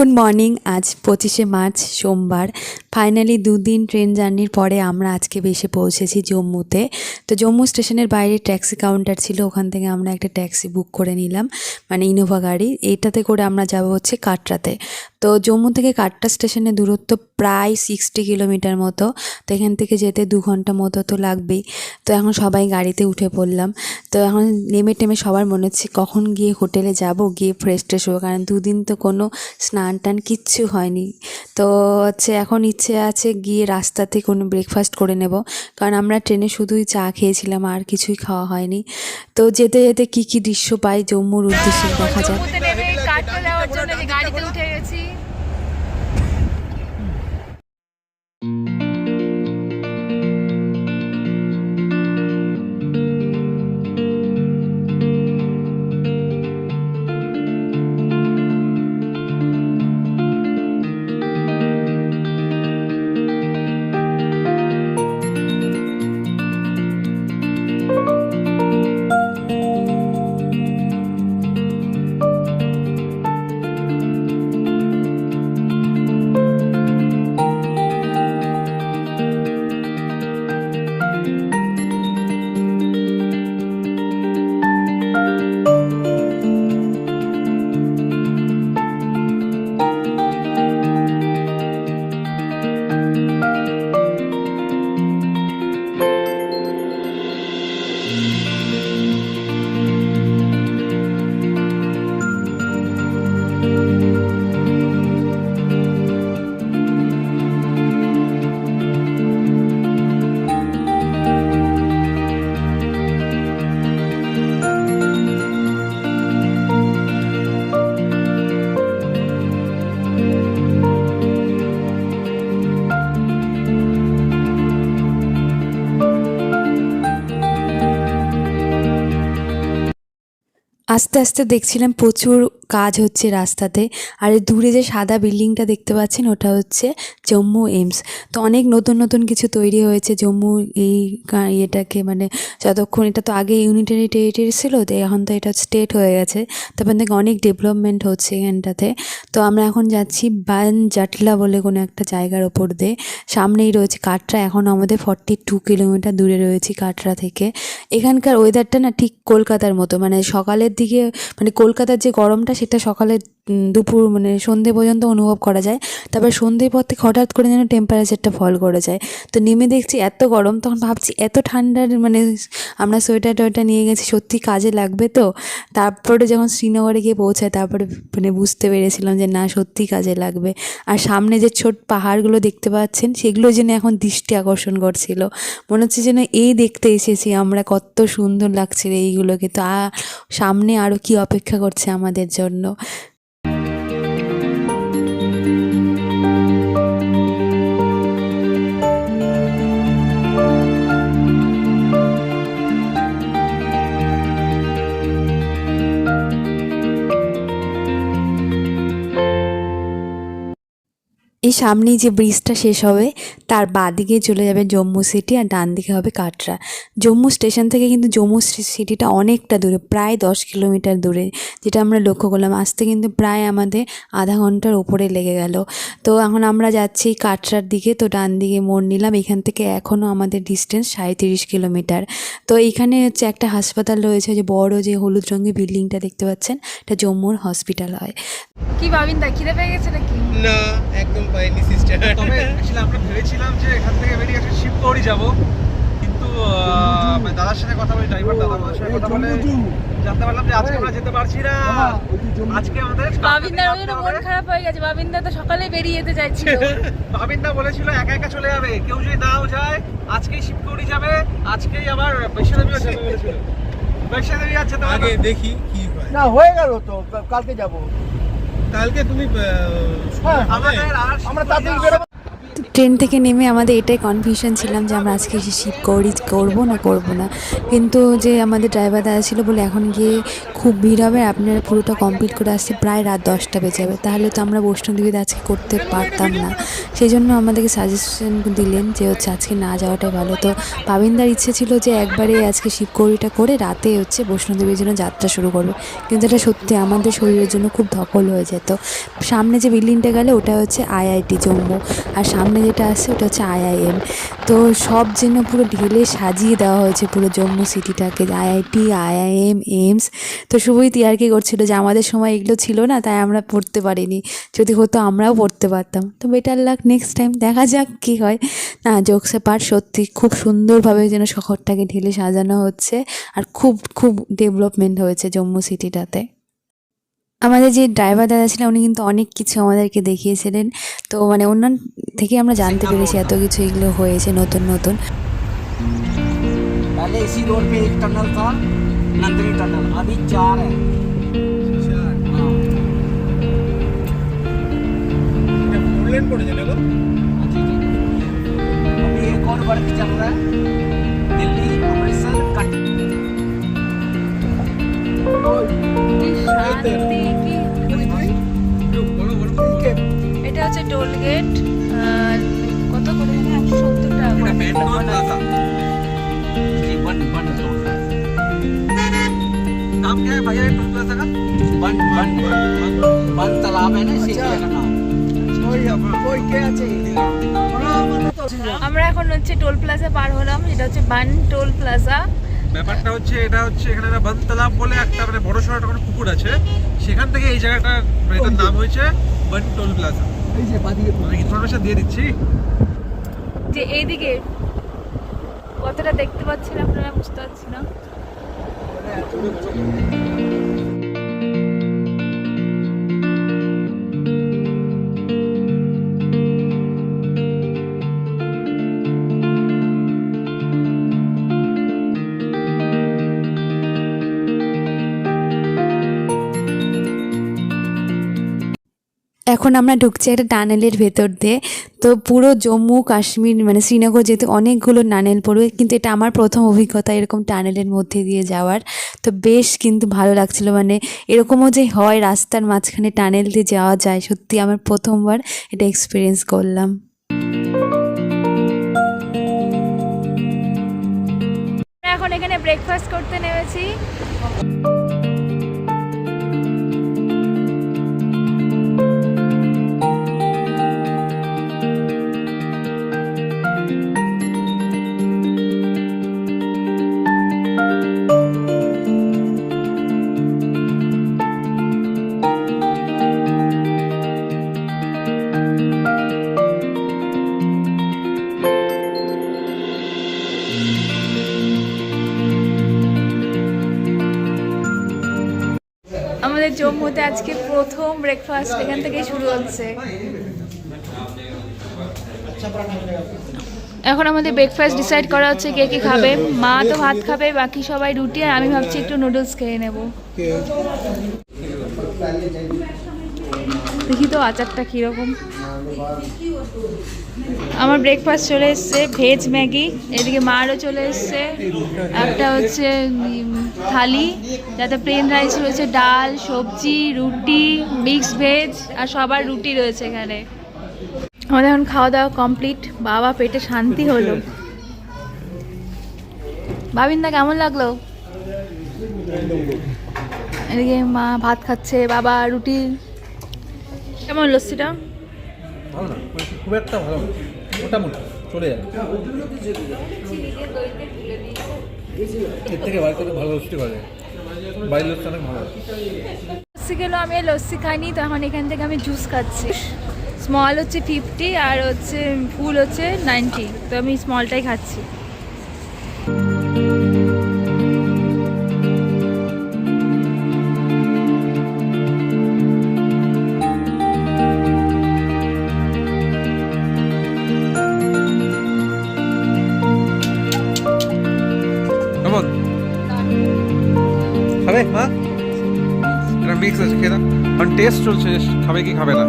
Good morning. আজ পঁচিশে March সোমবার। ফাইনালি দুদিন ট্রেন জার্নির পরে আমরা আজকে বেশে পৌঁছেছি জম্মুতে। তো জম্মু স্টেশনের বাইরে ট্যাক্সি কাউন্টার ছিল, ওখান থেকে আমরা একটা ট্যাক্সি বুক করে নিলাম মানে ইনোভা গাড়ি। এইটাতে করে আমরা যাব হচ্ছে কাটরাতে। তো জম্মু থেকে কাটরা স্টেশনের দূরত্ব প্রায় সিক্সটি কিলোমিটার মতো। তো এখান থেকে যেতে দু ঘণ্টা মতো তো লাগবেই। তো এখন সবাই গাড়িতে উঠে পড়লাম। তো এখন নেমে টেমে সবার মনে হচ্ছে কখন গিয়ে হোটেলে যাব, গিয়ে ফ্রেশ ট্রেশ হব। কারণ দুদিন তো কোনো স্নান টান কিচ্ছু হয়নি। তো হচ্ছে এখন ইচ্ছে আছে গিয়ে রাস্তাতে কোনো ব্রেকফাস্ট করে নেব। কারণ আমরা ট্রেনে শুধুই চা খেয়েছিলাম, আর কিছুই খাওয়া হয়নি। তো যেতে যেতে কি কি দৃশ্য পাই জম্মুর উদ্দেশ্যে দেখা যায় গাড়িতে উঠে আস্তে আস্তে দেখছিলাম প্রচুর কাজ হচ্ছে রাস্তাতে। আর দূরে যে সাদা বিল্ডিংটা দেখতে পাচ্ছেন, ওটা হচ্ছে জম্মু এইমস। তো অনেক নতুন নতুন কিছু তৈরি হয়েছে জম্মু এই কা- ইয়েটাকে। মানে যতক্ষণ এটা তো আগে ইউনিটারি টেরিটরি ছিল, তো এখন তো এটা স্টেট হয়ে গেছে। তারপর থেকে অনেক ডেভেলপমেন্ট হচ্ছে এখানটাতে। তো আমরা এখন যাচ্ছি বান জাটলা বলে কোনো একটা জায়গার ওপর দিয়ে। সামনেই রয়েছে কাটরা, এখন আমাদের ফর্টি টু কিলোমিটার দূরে রয়েছি কাটরা থেকে। এখানকার ওয়েদারটা না ঠিক কলকাতার মতো। মানে সকালের দিকে মানে কলকাতার যে গরমটা সেটা সকালে দুপুর মানে সন্ধে পর্যন্ত অনুভব করা যায়। তারপর সন্ধ্যের পর থেকে হঠাৎ করে যেন টেম্পারেচারটা ফল করে যায়। তো নেমে দেখছি এত গরম, তখন ভাবছি এত ঠান্ডার মানে আমরা সোয়েটার টোয়েটার নিয়ে গেছি, সত্যি কাজে লাগবে তো? তারপরে যখন শ্রীনগরে গিয়ে পৌঁছায়, তারপরে মানে বুঝতে পেরেছিলাম যে না, সত্যি কাজে লাগবে। আর সামনে যে ছোট পাহাড়গুলো দেখতে পাচ্ছেন, সেগুলো যেন এখন দৃষ্টি আকর্ষণ করছিল। মনে হচ্ছে যেন এই দেখতে এসেছি আমরা, কত সুন্দর লাগছিল এইগুলোকে। তো সামনে আরও কি অপেক্ষা করছে আমাদের জন্য? এই সামনেই যে ব্রিজটা শেষ হবে তার বাঁদিকে চলে যাবে জম্মু সিটি আর ডান দিকে হবে কাটরা। জম্মু স্টেশন থেকে কিন্তু জম্মু সিটিটা অনেকটা দূরে প্রায় দশ কিলোমিটার দূরে যেটা আমরা লক্ষ্য করলাম। আসতে কিন্তু প্রায় আমাদের আধা ঘণ্টার ওপরে লেগে গেল। তো এখন আমরা যাচ্ছি কাটরার দিকে তো ডান দিকে মোড় নিলাম। এখান থেকে এখনও আমাদের ডিস্টেন্স সাঁত্রিশ কিলোমিটার। তো এইখানে হচ্ছে একটা হাসপাতাল রয়েছে যে বড় যে হলুদ রঙের বিল্ডিংটা দেখতে পাচ্ছেন এটা জম্মুর হসপিটাল হয়। কি ভাবিন দা খিদে পেয়ে গেছে নাকি? না একদম পাইনি সিস্টার তবে অ্যাকচুয়ালি আমরা ভেবেছিলাম যে এখান থেকে বেরিয়ে একটা শিবগৌড়ি যাব। কিন্তু দাদার সাথে কথা বলে ড্রাইভার দাদার সাথে কথা বলে জানতে পারলাম যে আজকে আমরা যেতে পারছি না। আজকে আমাদের বাবিন্দার ওই মন খারাপ হয়ে গেছে। বাবিন্দা তো সকালে বেরিয়ে যেতে চাইছিল। ভাবিন্দা বলেছিল একা একা চলে যাবে। কেউ যদি নাও যায় আজকেই শিবগৌড়ি যাবে। আজকেই আবার বৈষ্ণদেবীও যাবে বলেছিল। বৈষ্ণদেবী আর যেতে আগে দেখি কি হয়। না হয়ে গেল তো। কালকে যাব। কালকে তুমি আহ, হ্যাঁ? আমাদের আর আমরা শিবগৌড়ি তাড়াতাড়ি বেরোবো। তো ট্রেন থেকে নেমে আমাদের এটাই কনফিউশন ছিলাম যে আমরা আজকে শিব করি, করব না করব না। কিন্তু যে আমাদের ড্রাইভার দাদা ছিল বলে এখন গিয়ে খুব ভিড় হবে, আপনারা পুরোটা কমপ্লিট করে আসতে প্রায় রাত দশটা বেজে যাবে। তাহলে তো আমরা বৈষ্ণোদেবীতে আজকে করতে পারতাম না। সেই জন্য আমাদেরকে সাজেশন দিলেন যে হচ্ছে আজকে না যাওয়াটাই ভালো। তো পাবিনদার ইচ্ছে ছিল যে একবারে আজকে শিবগৌরীটা করে রাতে হচ্ছে বৈষ্ণোদেবীর জন্য যাত্রা শুরু করবে। কিন্তু এটা সত্যি আমাদের শরীরের জন্য খুব ধকল হয়ে যেত সামনে যে বিল্ডিংটা গেলে, ওটা হচ্ছে আইআইটি জম্মু। আর সামনে যেটা আছে ওটা হচ্ছে আইআইএম তো সব যেন পুরো ঢেলে সাজিয়ে দেওয়া হয়েছে পুরো জম্মু সিটিটাকে আইআইটি আইআইএম এইমস। তো শুভই তিয়ারকি করছিল যে আমাদের সময় এগুলো ছিল না, তাই আমরা পড়তে পারিনি। যদি হতো আমরাও পড়তে পারতাম। তো বেটার লাক নেক্সট টাইম দেখা যাক কী হয়। না জোকসে পার সত্যি খুব সুন্দরভাবে যেন শহরটাকে ঢেলে সাজানো হচ্ছে। আর খুব খুব ডেভেলপমেন্ট হয়েছে জম্মু সিটিটাতে। আমাদের যে ড্রাইভার দাদা ছিলেন উনি কিন্তু অনেক কিছু আমাদেরকে দেখিয়েছিলেন তো মানে ওনার থেকে আমরা জানতে পেরেছি এত কিছু এগুলো হয়েছে নতুন নতুন पहले इसी रोड पे एक टनल था नंदनी टनल अभी चार है हाँ बन बन बन तालाब है ना इसी जगह का नाम আমরা এখন হচ্ছে টোল প্লাজা পার হলাম এটা হচ্ছে বান টোল প্লাজা ব্যাপারটা হচ্ছে এটা হচ্ছে এখানে একটা বনতালাব বলে একটা মানে বড় সড়ো একটা কোনো পুকুর আছে সেখান থেকে এই জায়গাটা মানে এটার নাম হয়েছে বন টোল প্লাজা আমি ইনফরমেশন দিয়ে দিচ্ছি যে এইদিকে কতটা দেখতে পাচ্ছেন আপনারা বুঝতে পারছি না এখন আমরা ঢুকছি একটা টানেলের ভেতর দিয়ে, তো পুরো জম্মু, কাশ্মীর মানে শ্রীনগর যেতে অনেকগুলো টানেল পড়বে, কিন্তু এটা আমার প্রথম অভিজ্ঞতা এরকম টানেলের মধ্যে দিয়ে যাওয়ার। তো বেশ কিন্তু ভালো লাগছিল মানে এরকমও যে হয় রাস্তার মাঝখানে টানেল দিয়ে যাওয়া যায়, সত্যি আমার প্রথমবার এটা এক্সপিরিয়েন্স করলাম। এখন এখানে ব্রেকফাস্ট করতে নেমেছি। জম্মুতে আজকে প্রথম ব্রেকফাস্ট এখান থেকেই শুরু হচ্ছে। এখন আমাদের ব্রেকফাস্ট ডিসাইড করা হচ্ছে কে কে খাবে। মা তো ভাত খাবে, বাকি সবাই রুটি, আর আমি ভাবছি একটু নুডলস খেয়ে নেব। দেখি তো আচারটা কীরকম। আমার ব্রেকফাস্ট চলে এসছে ভেজ ম্যাগি, এদিকে মারও চলে এসছে, একটা হচ্ছে থালি, যাতে প্লেন রাইস রয়েছে, ডাল, সবজি, রুটি মিক্সড ভেজ আর সবার রুটি রয়েছে এখানে। আমাদের এখন খাওয়া দাওয়া কমপ্লিট বাবা পেটে শান্তি হলো। বাবিন্দা, কেমন লাগল? এদিকে মা ভাত খাচ্ছে, বাবা রুটি। কেমন লস্যিটা? খুব একটা ভালো, মোটামুটি, চলে যাবে। এর থেকে বাড়িতে করতে ভালো লস্যি করে বাইরের লস্যি অনেক ভালো। লস্যি গেলো, আমি লস্যি খাইনি তখন এখান থেকে আমি জুস খাচ্ছি। স্মল হচ্ছে ফিফটি আর হচ্ছে, ফুল হচ্ছে নাইনটি তো আমি স্মলটাই খাচ্ছি। আছে খেয়ে কারণ টেস্ট চলছে খাবে কি খাবে না।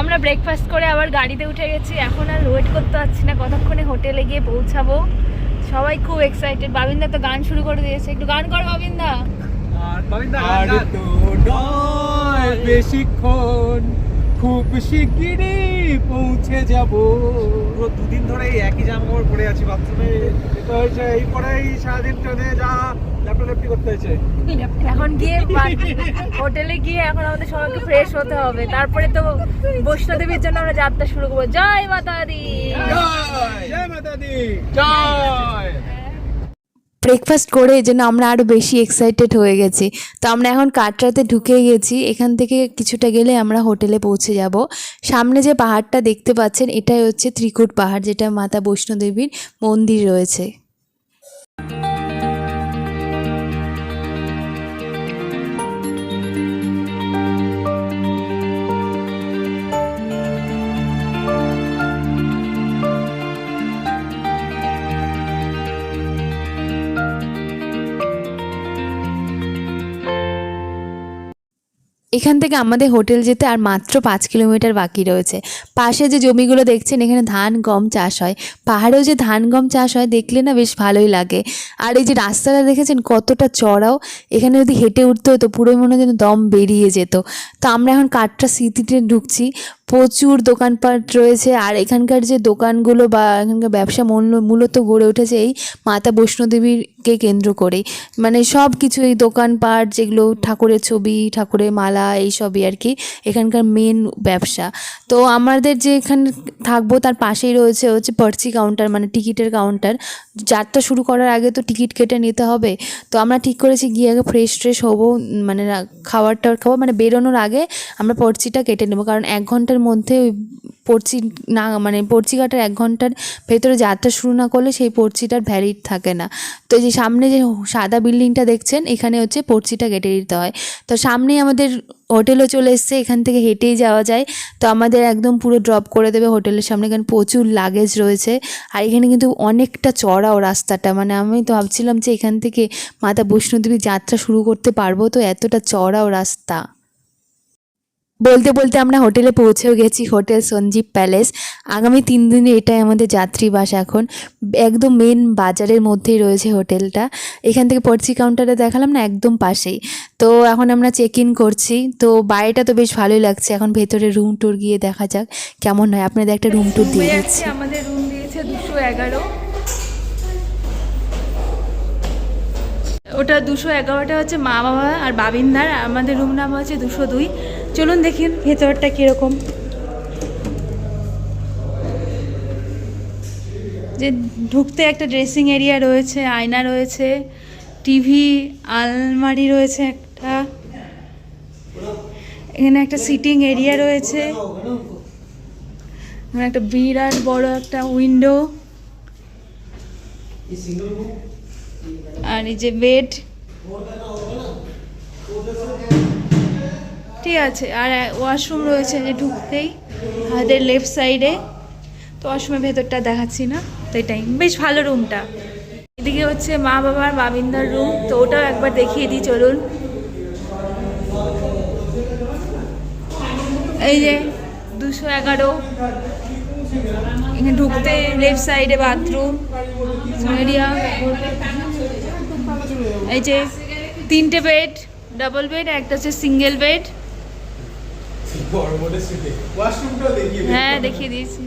আমরা ব্রেকফাস্ট করে আবার গাড়িতে উঠে গেছি। এখন আর ওয়েট করতে পারছি না। কতক্ষণে হোটেলে গিয়ে পৌঁছাবো? সবাই খুব এক্সাইটেড বাবিন্দা তো গান শুরু করে দিয়েছে। একটু গান কর বাবিন্দা। আর তো নয় বেশিক্ষণ। খুব শিগগিরই পৌঁছে যাব। পুরো দুদিন ধরে এই একই জামা কাপড় পরে আছি বাথরুমে। এই পরেই সারাদিন ট্রেনে যা ল্যাপটপ করতে হয়েছে। এখন গিয়ে হোটেলে গিয়ে এখন আমাদের সবাইকে ফ্রেশ হতে হবে। তারপরে তো বৈষ্ণোদেবীর জন্য আমরা যাত্রা শুরু করব। জয় মাতা দি জয়! জয় মাতা দি জয়! ব্রেকফাস্ট করে এই জন্য আমরা আরও বেশি এক্সাইটেড হয়ে গেছি। তো আমরা এখন কাটরাতে ঢুকে গেছি। এখান থেকে কিছুটা গেলে আমরা হোটেলে পৌঁছে যাব। সামনে যে পাহাড়টা দেখতে পাচ্ছেন এটাই হচ্ছে ত্রিকুট পাহাড় যেটা মাতা বৈষ্ণোদেবীর মন্দির রয়েছে। এখান থেকে আমাদের হোটেল যেতে আর মাত্র পাঁচ কিলোমিটার বাকি রয়েছে। পাশে যে জমিগুলো দেখছেন, এখানে ধান, গম চাষ হয়। পাহাড়েও যে ধান, গম চাষ হয়, দেখলে না বেশ ভালোই লাগে। আর এই যে রাস্তাটা দেখেছেন, কতটা চড়াও। এখানে যদি হেঁটে উঠতে হতো, পুরো মনে যেন দম বেরিয়ে যেত। তো আমরা এখন কাঠটা স্মৃতিতে ঢুকছি। প্রচুর দোকানপাট রয়েছে আর এখানকার যে দোকানগুলো বা এখানকার ব্যবসা মূল- মূলত গড়ে উঠেছে এই মাতা বৈষ্ণোদেবীকে কেন্দ্র করে। মানে সব কিছু এই দোকানপাট যেগুলো ঠাকুরের ছবি, ঠাকুরের মালা এইসবই আর কি এখানকার মেন ব্যবসা। তো আমাদের যে এখানে থাকব তার পাশেই রয়েছে হচ্ছে পার্চি কাউন্টার মানে টিকিটের কাউন্টার যাত্রা শুরু করার আগে তো টিকিট কেটে নিতে হবে। তো আমরা ঠিক করেছি গিয়ে আগে ফ্রেশ ট্রেশ হব মানে রা- খাবার টাবার খাব। মানে বেরোনোর আগে আমরা পর্চিটা কেটে নেব। কারণ এক ঘণ্টার মধ্যে ওই পর্চি না মানে পর্চি কাটার এক ঘণ্টার ভেতরে যাত্রা শুরু না করলে সেই পর্চিটার ভ্যালিড থাকে না। তো যে সামনে যে সাদা বিল্ডিংটা দেখছেন, এখানে হচ্ছে পর্চিটা কেটে দিতে হয়। তো সামনেই আমাদের হোটেলও চলে এসছে, এখান থেকে হেঁটেই যাওয়া যায়। তো আমাদের একদম পুরো ড্রপ করে দেবে হোটেলের সামনে এখানে প্রচুর লাগেজ রয়েছে। আর এখানে কিন্তু অনেকটা চড়াও রাস্তাটা মানে আমি তো ভাবছিলাম যে এখান থেকে মাতা বৈষ্ণোদেবী যাত্রা শুরু করতে পারব, তো এতটা চড়াও রাস্তা। বলতে বলতে আমরা হোটেলে পৌঁছেও গেছি হোটেল সঞ্জীব প্যালেস। আগামী তিন দিনে এটাই আমাদের যাত্রীবাস এখন। একদম মেন বাজারের মধ্যেই রয়েছে হোটেলটা। এখান থেকে পর্চি কাউন্টারে দেখালাম না একদম পাশেই। তো এখন আমরা চেক ইন করছি। তো বাইরেটা তো বেশ ভালোই লাগছে। এখন ভেতরে রুম ট্যুর গিয়ে দেখা যাক কেমন হয়। আপনাদের একটা রুম ট্যুর দিয়ে দিচ্ছি। আমাদের রুম দিয়েছে দুশো এগারো। ওটা দুশো এগারোটা হচ্ছে মা বাবা আর বাবিন্দার, আমাদের রুম নাম হচ্ছে দুশো দুই। চলুন দেখি ভেতরটা কীরকম। যে ঢুকতে একটা ড্রেসিং এরিয়া রয়েছে, আয়না রয়েছে টিভি আলমারি রয়েছে একটা। এখানে একটা সিটিং এরিয়া রয়েছে। একটা বিরাট বড় একটা উইন্ডো আর এই যে বেড ঠিক আছে, আর ওয়াশরুম রয়েছে যে ঢুকতেই, হাতের লেফট সাইডে তো ওয়াশরুমের ভেতরটা দেখাচ্ছি না, তো এটাই। বেশ ভালো রুমটা এদিকে হচ্ছে মা বাবার, বাবিন্দার রুম তো ওটাও একবার দেখিয়ে দিই, চলুন। এই যে দুশো এগারো। এখানে ঢুকতে লেফট সাইডে বাথরুম এই যে তিনটে বেড ডাবল বেড একটা হচ্ছে সিঙ্গেল বেড হ্যাঁ দেখিয়ে দিয়েছি।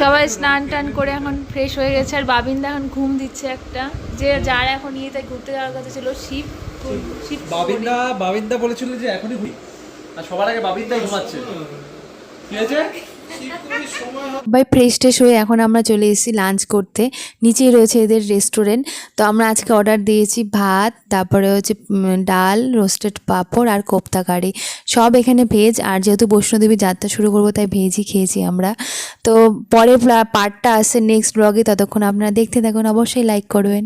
সবাই স্নান টান করে এখন ফ্রেশ হয়ে গেছে, আর বাবিন্দা এখন ঘুম দিচ্ছে একটা। যে যার এখন ইয়েতে ঘুরতে যাওয়ার কথা ছিল, শিব। শিব বাবিন্দা বাবিন্দা বলেছিল যে এখনই ঘুরি আর সবার আগে বাবিন্দাই ঘুমাচ্ছে। কি হয়েছে? বাই ফ্রেশ ট্রেশ হয়ে এখন আমরা চলে এসেছি লাঞ্চ করতে। নিচেই রয়েছে এদের রেস্টুরেন্ট তো আমরা আজকে অর্ডার দিয়েছি ভাত, তারপরে হচ্ছে ডাল রোস্টেড পাঁপড় আর কোপ্তা কারি। সব এখানে ভেজ আর যেহেতু বৈষ্ণোদেবী যাত্রা শুরু করব, তাই ভেজই খেয়েছি আমরা। তো পরের পার্টটা আসছে নেক্সট ব্লগে ততক্ষণ আপনারা দেখতে থাকুন, অবশ্যই লাইক করবেন।